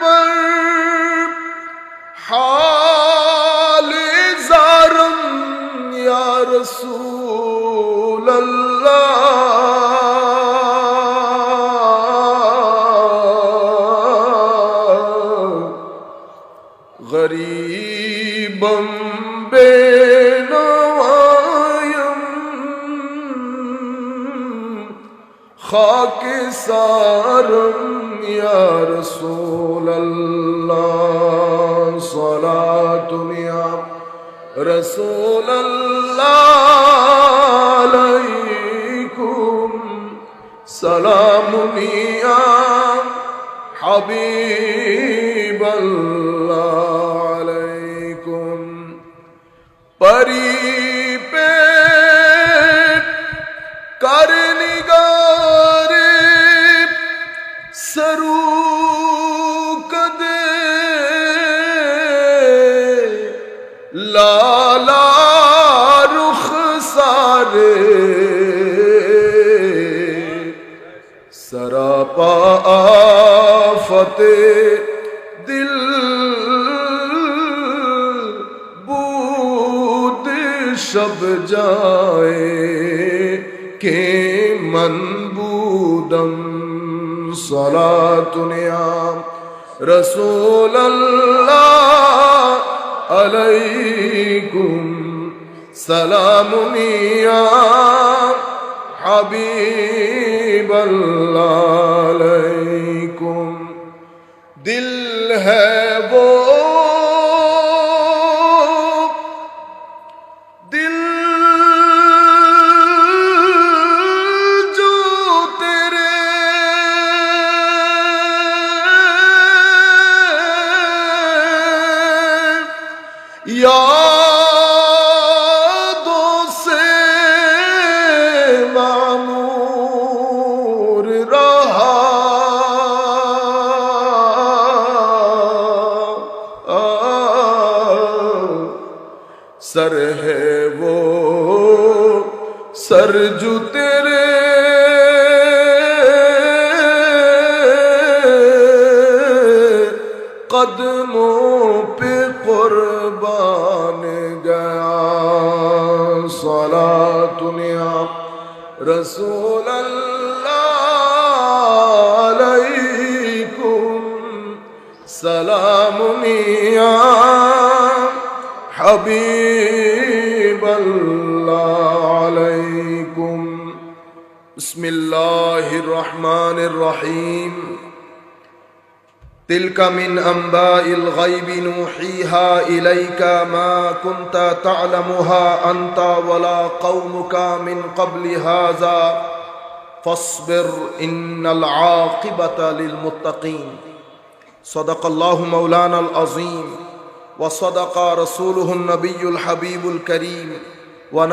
بر حال زارم یا رسول الله. غریبم بینوایم خاک سارم یا رسول الله صلاة یا رسول الله علیکم سلام حبیب اللہ علیکم پری پہ کر نگار سرو لالا رخ سارے سراپا آفت دل شب جائے کہ من بودم صلاة نعم رسول اللہ علیکم سلام نعم حبیب اللہ علیکم دل यादों से मामूर रहा सर है वो सर जो तेरे कदमों पे قربان گیا صلاة نعم رسول اللہ علیکم سلام نعم حبیب اللہ علیکم بسم اللہ الرحمن الرحیم تلك من أنباء الغيب نوحيها إليك ما كنت تعلمها أنت ولا قومك من قبل هذا. فاصبر إن العاقبة للمتقين. صدق الله مولانا العظيم وصدق رسوله النبي الحبيب الكريم ونحن